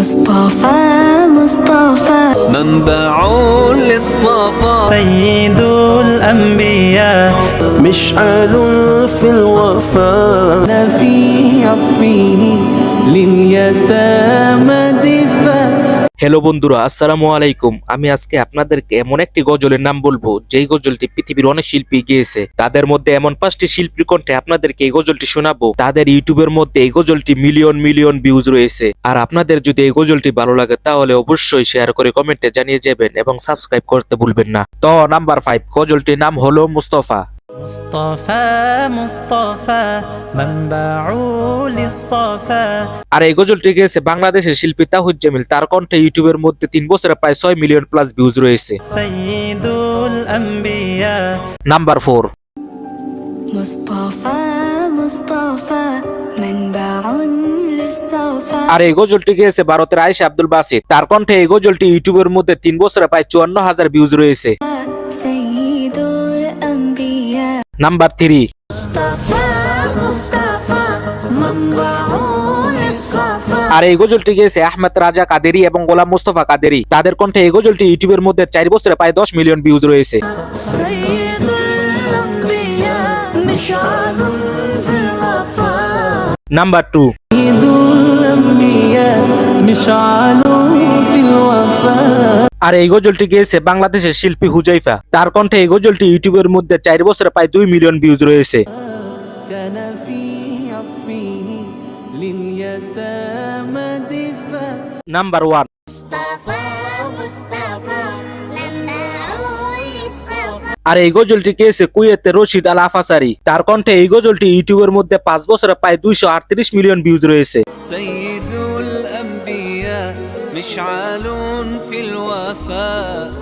مصطفى مصطفى. منبع للصفا. سيد الأنبياء. مشعل في الوفاء في عطفه لليتامى. Hello বন্ধুরা, আসসালামু আলাইকুম। আমি আজকে আপনাদেরকে এমন একটি গজলের নাম বলব, যেই গজলটি পৃথিবীর অনেক শিল্পী গিয়েছে। তাদের মধ্যে এমন পাঁচটি শিল্পীর কণ্ঠে আপনাদেরকে এই গজলটি শোনাবো। তাদের ইউটিউবের মধ্যে এই গজলটি মিলিয়ন মিলিয়ন ভিউজ রয়েছে। আর আপনাদের যদি এই গজলটি ভালো লাগে, তাহলে অবশ্যই শেয়ার করে কমেন্টে জানিয়ে যাবেন এবং সাবস্ক্রাইব করতে ভুলবেন না। তো নাম্বার ফাইভ গজলটির নাম হলো মুস্তফা। আর এই গজলটি গেছে বাংলাদেশের শিল্পী তাহুদ জামিল। তার কণ্ঠে ইউটিউবের মধ্যে তিন বছরে প্রায় ছয় মিলিয়ন প্লাস ভিউজ রয়েছে। Number four. আর এই গজলটি গেছে ভারতের আয়েশা আব্দুল বাসিদ তার কণ্ঠে এই গজলটি ইউটিউবের মধ্যে তিন বছরে প্রায় চুয়ান্ন হাজার ভিউজ রয়েছে। Number three. আর এই গজলটি গেছে আহমেদ রাজা কাদেরি এবং গোলাম মুস্তফা কাদেরি। তাদের কণ্ঠে এই গজলটি ইউটিউবের মধ্যে চার বছরে প্রায় দশ মিলিয়ন ভিউজ রয়েছে। নাম্বার টু আর এই গজলটি গিয়েছে বাংলাদেশের শিল্পী হুজাইফা। তার কণ্ঠে এই গজলটি ইউটিউবের মধ্যে চার বছরে প্রায় দুই মিলিয়ন ভিউজ রয়েছে। নাম্বার ওয়ান আর এই গজলটি গিয়েছে কুয়েতে রশিদ আল আফাসারি তার কণ্ঠে এই গজলটি ইউটিউবের মধ্যে পাঁচ বছরে প্রায় দুইশ আটত্রিশ মিলিয়ন ভিউজ রয়েছে। مشعال في الوفاء